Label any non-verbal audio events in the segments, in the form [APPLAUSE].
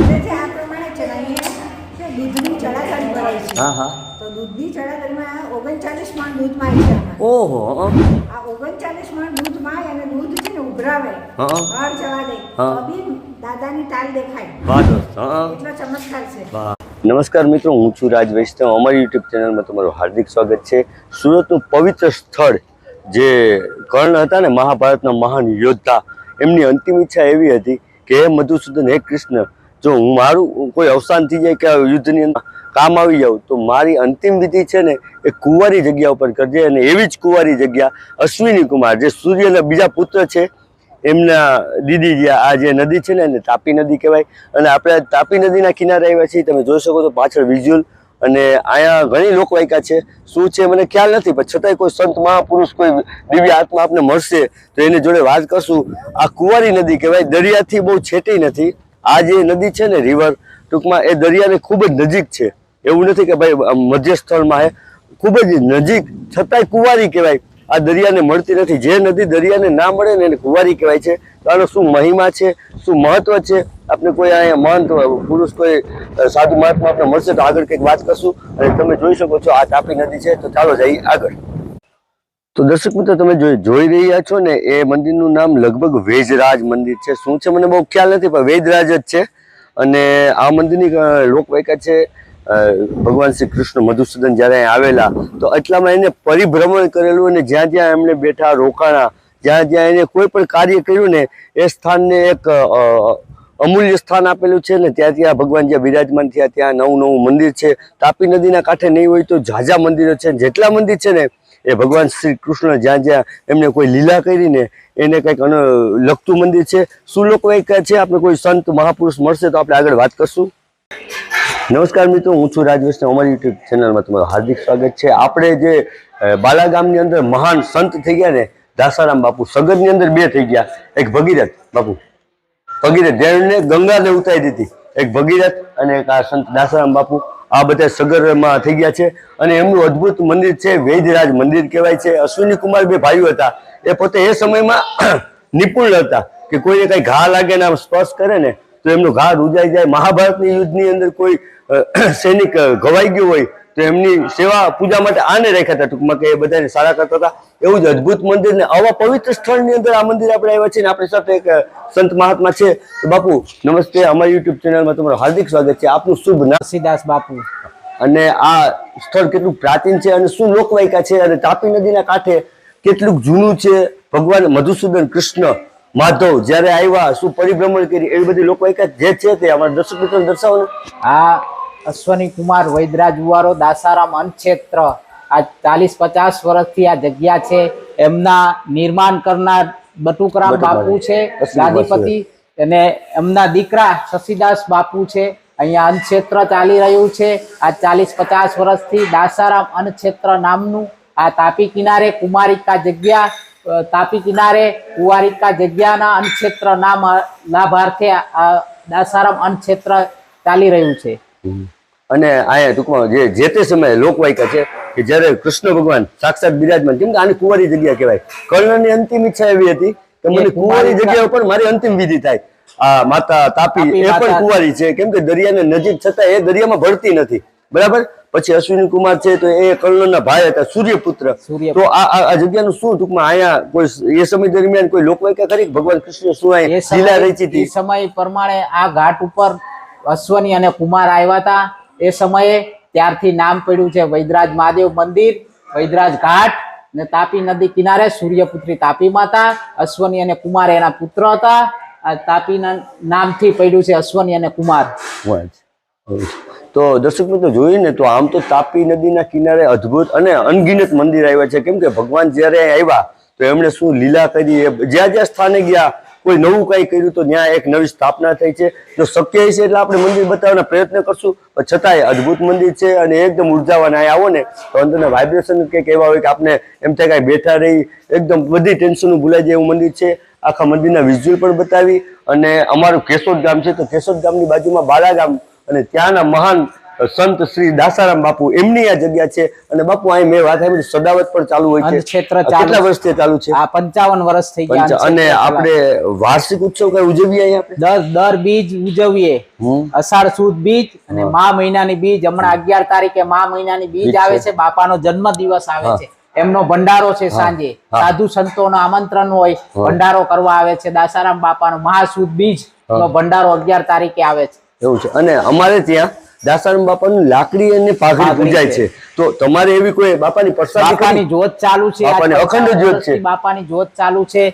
છે આ પ્રમાણે છે ને અહીંયા છે દૂધની ચડાચડી ભરાય છે હા હા. તો દૂધની ચડાચડીમાં ઓગણચાલીસ મણ દૂધ માય છે ઓહો હં. આ ઓગણચાલીસ મણ દૂધ માય અને દૂધ છે ને ઉભરાવે બહાર જવા દે તો બી દાદાની તાલ દેખાય. વાહ દોસ્ત હં. એટલો ચમત્કાર છે. નમસ્કાર મિત્રો હું છું રાજ વૈષ્ણવ અમારી યુટ્યુબ ચેનલમાં તમારું હાર્દિક સ્વાગત છે. સુરતનું પવિત્ર સ્થળ જે કર્ણ હતા ને મહાભારતના મહાન યોદ્ધા એમની અંતિમ ઈચ્છા એવી હતી કે હે મધુસૂદન હે કૃષ્ણ જો હું મારું કોઈ અવસાન થઈ જાય કે યુદ્ધની અંદર કામ આવી જાઉં, તો મારી અંતિમ વિધિ છે ને એ કુંવારી જગ્યા ઉપર કરજે અને એવી જ કુંવારી જગ્યા અશ્વિની કુમાર, જે સૂર્યના બીજા પુત્ર છે, એમના દીદી જે આ જે નદી છે ને એને તાપી નદી કહેવાય. અને આપણે તાપી નદીના કિનારે આવ્યા છીએ, તમે જોઈ શકો તો પાછળ વિઝ્યુઅલ અને અહીંયા ઘણી લોકવાયકા છે. શું છે મને ખ્યાલ નથી, પણ છતાંય કોઈ સંત મહાપુરુષ, કોઈ દિવ્ય આત્મા આપને મળશે તો એની જોડે વાત કરશું. આ કુંવારી નદી કહેવાય, દરિયાથી બહુ છેટી નથી. આ જે નદી છે ને રિવર ટૂંકમાં એ દરિયાને ખૂબ જ નજીક છે. એવું નથી કે ભાઈ મધ્યસ્થળમાં મધ્ય સ્થળમાં હે. ખૂબ જ નજીક, છતાંય કુંવારી કહેવાય. આ દરિયાને મળતી નથી. જે નદી દરિયાને ના મળે ને એને કુંવારી કહેવાય છે. તો આનો શું મહિમા છે? શું મહત્વ છે? આપણે કોઈ અહીંયા મહંત પુરુષ કોઈ સાધુ મહાત્મા આપણે મળશે તો આગળ કંઈક વાત કરશું. અને તમે જોઈ શકો છો આ તાપી નદી છે. તો ચાલો જઈએ આગળ. તો દર્શક મિત્રો, તમે જોઈ રહ્યા છો ને, એ મંદિરનું નામ લગભગ વેજરાજ મંદિર છે. શું છે? મને બહુ ખ્યાલ નથી, પણ વેજરાજ જ છે. અને આ મંદિરની લોકવાયકા છે ભગવાન શ્રી કૃષ્ણ મધુસૂદન જ્યારે આવેલા, તો એટલામાં એને પરિભ્રમણ કરેલું અને જ્યાં જ્યાં એમણે બેઠા રોકાણા, જ્યાં જ્યાં એને કોઈ પણ કાર્ય કર્યું ને, એ સ્થાનને એક અમૂલ્ય સ્થાન આપેલું છે ને, ત્યાં ત્યાં ભગવાન જ્યાં બિરાજમાન થયા, ત્યાં નવું નવું મંદિર છે. તાપી નદીના કાંઠે નહીં હોય તો ઝાઝા મંદિરો છે. જેટલા મંદિર છે ને એ ભગવાન શ્રી કૃષ્ણ જ્યાં જ્યાં એમને કોઈ લીલા કરીને એને કંઈક લખતું મંદિર છે શું લોકો એક છે, આપણે કોઈ સંત મહાપુરુષ મળશે તો આપણે આગળ વાત કરશું. નમસ્કાર મિત્રો, હું છું રાજ અમારી યુટ્યુબ ચેનલમાં તમારું હાર્દિક સ્વાગત છે. આપણે જે બાલાગામની બાલા ગામની અંદર મહાન સંત થઈ ગયા ને, દાસારામ બાપુ, સગરની અંદર બે થઈ ગયા. એક ભગીરથ, બાપુ. ભગીરથ જેને ગંગાને ઉતારી દીધી. એક ભગીરથ અને એક આ સંત દાસારામ બાપુ. આ બધા સગરમાં થઈ ગયા છે. અને એમનું અદ્ભુત મંદિર છે વૈદ્યરાજ મંદિર કહેવાય છે. અશ્વિની કુમાર બે ભાઈઓ હતા. એ પોતે એ સમયમાં [CLEARS THROAT] નિપુણ હતા કે કોઈને કઈ ઘા લાગે ને આમ સ્પર્શ કરે ને, તો એમનો ઘા રૂજાઈ જાય. મહાભારતની યુદ્ધની અંદર કોઈ [CLEARS THROAT] સૈનિક ઘવાઈ ગયો હોય તો એમની સેવા પૂજા માટે આને રાખ્યા હતા. ટૂંકમાં કે એ બધાને સારા કરતા હતા. એવું જ અદભુત મંદિર ને આવા પવિત્ર સ્થળની અંદર આ મંદિર આપણે આવ્યા છીએ ને આપણી સાથે એક સંત મહાત્મા છે. તો બાપુ નમસ્તે. અમારી યુટ્યુબ ચેનલમાં તમારું હાર્દિક સ્વાગત છે. આપનું શુભ નાસીદાસ બાપુ. અને આ સ્થળ કેટલું પ્રાચીન છે અને શું લોકવાયકા છે? અને તાપી નદીના કાંઠે કેટલું જૂનું છે? ભગવાન મધુસૂદન કૃષ્ણ માધવ જ્યારે આવ્યા શું પરિભ્રમણ કરી? એવી બધી લોકવાયકા જે છે તે અમારા દર્શક મિત્રો દર્શાવો આ અશ્વની કુમાર વૈદરાજ ઉવારો દાસારામ અનક્ષેત્ર આ ચાલીસ પચાસ વર્ષથી આ જગ્યા છે. એમના નિર્માણ કરનાર બટુકરામ. બાપુ છે ગાદીપતિ અને એમના દીકરા શશીદાસ બાપુ છે. અહીંયા અનક્ષેત્ર ચાલી રહ્યું છે. આ ચાલીસ પચાસ વર્ષથી દાસારામ અનક્ષેત્ર નામનું આ તાપી કિનારે કુમારિકા જગ્યા તાપી કિનારે કુવારિકા જગ્યાના અનક્ષેત્ર નામ લાભાર્થે આ દાસારામ અનક્ષેત્ર ચાલી રહ્યું છે. અને આયા ટૂંકમાં જે જે તે સમયે લોકવાયકા છે કે જ્યારે કૃષ્ણ ભગવાન સાક્ષાત બિરાજમાન કેમ કે આની કુંવારી જગ્યા કહેવાય. કર્ણની અંતિમ ઈચ્છા એવી હતી કે મને કુંવારી જગ્યા ઉપર મારી અંતિમ વિધિ થાય. આ માતા તાપી એ પણ કુંવારી છે કેમ કે દરિયાને નજીક છતાં એ દરિયામાં ભળતી નથી. બરાબર? પછી અશ્વિની કુમાર છે તો એ કર્ણના ભાઈ હતા સૂર્યપુત્ર. તો આ આ જગ્યાનું શું? ટૂંકમાં અહીંયા કોઈ એ સમય દરમિયાન કોઈ લોકવાયકા કરી ભગવાન કૃષ્ણ શું અહીં લીલા રચી હતી. સમય પ્રમાણે આ ઘાટ ઉપર અશ્વની અને કુમાર આવ્યા હતા. એ સમયે ત્યારથી નામ પડ્યું છે વૈદરાજ મહાદેવ મંદિર વૈદરાજ ઘાટ ને તાપી નદી કિનારે સૂર્યપુત્રી તાપી માતા, અશ્વની અને કુમાર એના પુત્ર હતા. આ તાપીના નામથી પડ્યું છે અશ્વની અને કુમાર. તો દર્શક મિત્રો જોઈએ ને તો આમ તો તાપી નદીના કિનારે અદ્ભુત અને અનગિનત મંદિર આવ્યા છે. કેમ કે ભગવાન જ્યારે આવ્યા તો એમણે શું લીલા કરી જ્યાં જ્યાં સ્થાને ગયા કોઈ નવું કંઈ કર્યું તો ત્યાં એક નવી સ્થાપના થઈ છે. જો શક્ય હશે એટલે આપણે મંદિર બતાવવાનો પ્રયત્ન કરશું. પણ છતાંય અદ્ભુત મંદિર છે અને એકદમ ઉર્જાવાન. અહીં આવો ને તો અંદરના વાઇબ્રેશન કંઈક એવા હોય કે આપણે એમ થાય કાંઈ બેઠા રહી એકદમ બધી ટેન્શનો ભૂલાઈ જાય એવું મંદિર છે. આખા મંદિરના વિઝ્યુઅલ પણ બતાવી અને અમારું કેશોદ ગામ છે તો કેશોદ ગામની બાજુમાં બાલા ગામ અને ત્યાંના મહાન સંત શ્રી દાસારામ બાપુ એમની આ જગ્યા છે. અને બાપુ અહીં મેં વાત સાંભળી સદાવત પણ ચાલુ હોય છે. કેટલા વર્ષથી ચાલુ છે? આ પંચાવન વર્ષ થઈ ગયા અને આપણે વાર્ષિક ઉત્સવ કઈ ઉજવીએ અહીંયા દર દર બીજ ઉજવીએ. અષાઢ સુદ બીજ અને મા મહિનાની બીજ. હમણાં અગિયાર તારીખે મા મહિનાની બીજ આવે છે. બાપાનો જન્મ દિવસ આવે છે. એમનો ભંડારો છે સાંજે. સાધુ સંતોનો આમંત્રણ હોય ભંડારો કરવા આવે છે. દાસારામ બાપાનો મહાસુદ બીજ નો ભંડારો અગિયાર તારીખે આવે છે. એવું છે. અને અમારે ત્યાં દાસારામ બાપાનું લાકડી અને પાઘડી પૂજાય છે. તો તમારે એવી કોઈ બાપાની બાપાની જોત ચાલુ છે. બાપાની અખંડ જોત છે. બાપાની જોત ચાલુ છે.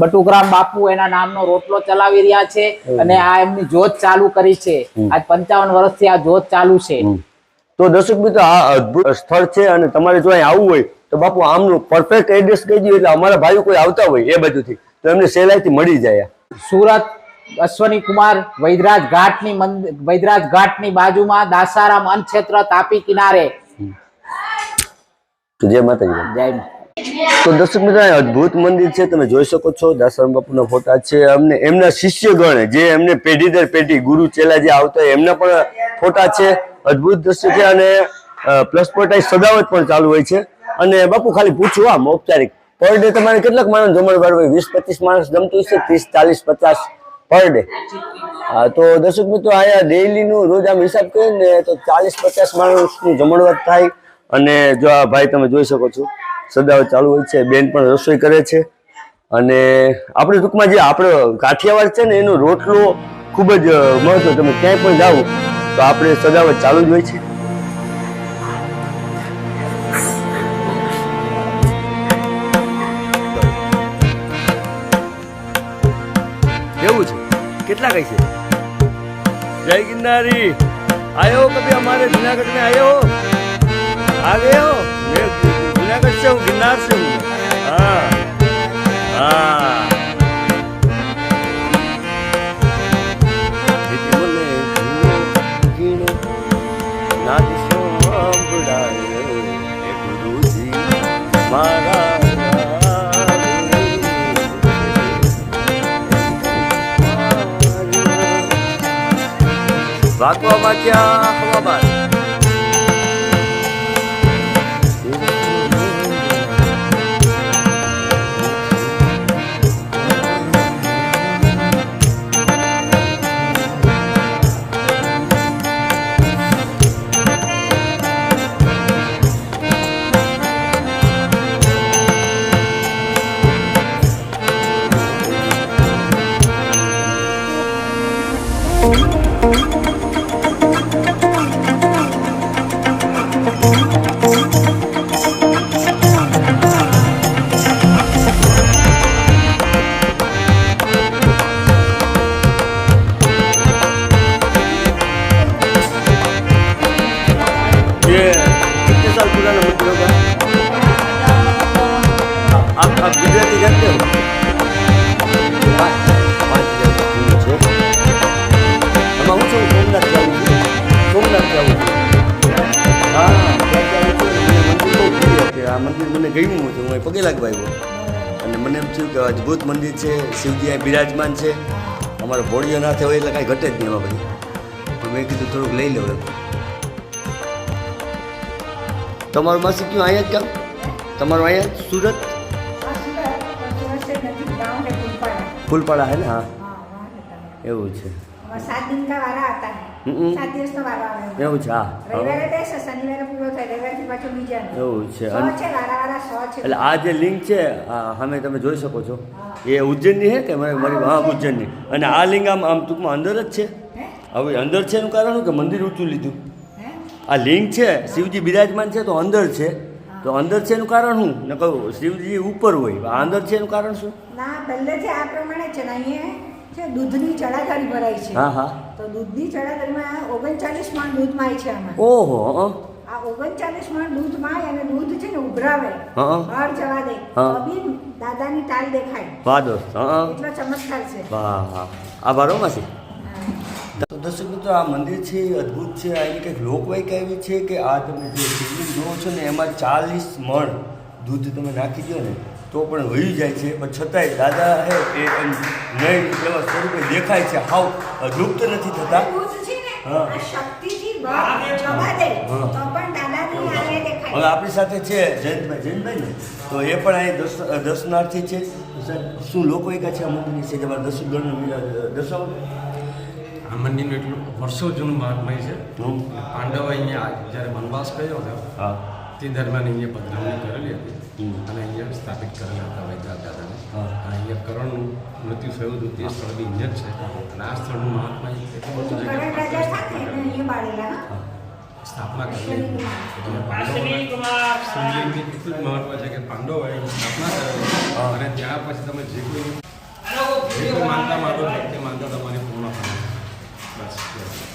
બટુગ્રામ બાપુ એના નામનો રોટલો ચલાવી રહ્યા છે અને આ એમની જોત ચાલુ કરી છે. આજ પંચાવન વર્ષથી આ જોત ચાલુ છે. તો દર્શક મિત્રો આ અદ્ભુત સ્થળ છે અને તમારે જો અહીં આવવું હોય તો બાપુ આમનું પરફેક્ટ એડ્રેસ કહી દઈએ એટલે અમારા ભાઈઓ કોઈ આવતા હોય એ બાજુથી તો એમને સહેલાઈથી મળી જાય. સુરત અશ્વની કુમાર વૈદરાજ ઘાટની મંદિર વૈદરાજ ઘાટની બાજુમાં દાસારામ અન્નક્ષેત્ર તાપી કિનારે. જય માતાજી. જય તો દર્શક મિત્રો અદભુત મંદિર છે તમે જોઈ શકો છો દાસારામ બાપુના ફોટા છે અમને એમના શિષ્યગણ જે એમને પેઢી દર પેઢી ગુરુ ચેલા જે આવતા એમના પણ ફોટા છે અદ્ભુત દ્રશ્ય છે અને પ્લસ પોઈન્ટ સદાવત પણ ચાલુ હોય છે. અને બાપુ ખાલી પૂછું આમ ઔપચારિક. પર ડે તમારે કેટલાક માણસ જમણવાર હોય? વીસ પચીસ માણસ જમતું હશે? ત્રીસ ચાલીસ પચાસ? Per day. હા, તો દર્શક મિત્રો અહીંયા ડેઇલીનું રોજ આમ હિસાબ કરીએ ને તો ચાલીસ પચાસ માણસનું જમણવાર થાય અને જો આ ભાઈ તમે જોઈ શકો છો સદાવત ચાલુ હોય છે, બેન પણ રસોઈ કરે છે. અને આપણે ટૂંકમાં જે આપણે કાઠિયાવાડ છે ને, એનો રોટલો ખૂબ જ મહત્વ, તમે ક્યાંય પણ જાઓ તો આપણે સદાવત ચાલુ જ હોય છે. કેટલા કઈ છે જય ગિરનારી આયો કભી हमारे जूनागढ़ में आए हो आ गए हो मैं जूनागढ़ से हूँ गिरनार से हूँ हाँ हाँ વાગવામાં ક્યાં હવામાન પગે લાગવા આવ્યો અને મને એમ થયું કે અદ્ભુત મંદિર છે શિવજી અહીં બિરાજમાન છે. અમારા ભોળિયો ના થયો એટલે કાંઈ ઘટે જ નહીં એમાં પછી તો મેં કીધું થોડુંક લઈ લઉં તમારું માસી કયું? અહીંયા જ કામ? તમારું અહીંયા સુરત? ફૂલપાડા હે ને? હા. એવું છે. સાત દિન કા વારા હતા. સાત દિવસનો એવું છે રવિવારે એવું છે. એટલે આ જે લિંક છે અમે તમે જોઈ શકો છો. એ ઉજ્જૈનની છે કે મારી ઉજ્જૈનની. અને આ લિંગ આમ આમ ટૂંકમાં અંદર જ છે. હવે અંદર છે એનું કારણ કે મંદિર ઊંચું લીધું. આ લિંક છે શિવજી બિરાજમાન છે તો અંદર છે. તો અંદર છે એનું કારણ શું? ને કહું શિવજી ઉપર હોય. આ અંદર છે એનું કારણ શું? ના પહેલે છે આ પ્રમાણે છે ને અહીંયા છે દૂધની ચડાધારી ભરાય છે. હા હા. તો દૂધની ચડાધારીમાં ઓગણચાલીસ મણ દૂધ માય છે આમાં. ઓહો આ ઓગણચાલીસ મણ દૂધ માય અને દૂધ છે ને ઉભરાવે. બહાર જવા દે. બી દાદાની તાલ દેખાય. વાહ દોસ્ત એટલો ચમત્કાર છે. વાહ હા આભાર હો માસી. દર્શક મિત્રો આ મંદિર છે એ અદ્ભુત છે. આ એની કંઈક લોકવાયકા એવી છે કે આ તમે જે શિવલિંગ જોવો છો ને એમાં ચાલીસ મણ દૂધ તમે નાખી દો ને તો પણ વહી જાય છે. પણ છતાંય દાદા હે એ એમ નહીં એવા સ્વરૂપે દેખાય છે. હાવ લુપ્ત નથી થતા. દૂધ છે ને હા. હવે આપણી સાથે છે જયંતભાઈ. જયંતભાઈ ને? તો એ પણ અહીં દર્શ દર્શનાર્થી છે. શું લોકો એકા છે? આ મંદિરની છે તમારા દર્શક ગણને દર્શાવો. મંદિરનું એટલું વર્ષો જૂનું મહાત્મય છે. પાંડવ પાંડવો અહીંયા જ્યારે વનવાસ કર્યો હતો તે દરમિયાન અહીંયા પધરામણી કરેલી હતી. અને અહીંયા સ્થાપિત કરેલા હતા વૈદ્યનાથ દાદાને. અને અહીંયા કરણનું મૃત્યુ થયું હતું તે સ્થળ બી અહીંયા જ છે. અને આ સ્થળનું મહાત્મા એટલું બધું બાળેલા સ્થાપના કરી એટલે પાંડવોના શિવલિંગની એટલું જ મહત્વ છે કે પાંડવોએ સ્થાપના કરેલી. અને ત્યાર પછી તમે જે કોઈ માનતા માંગો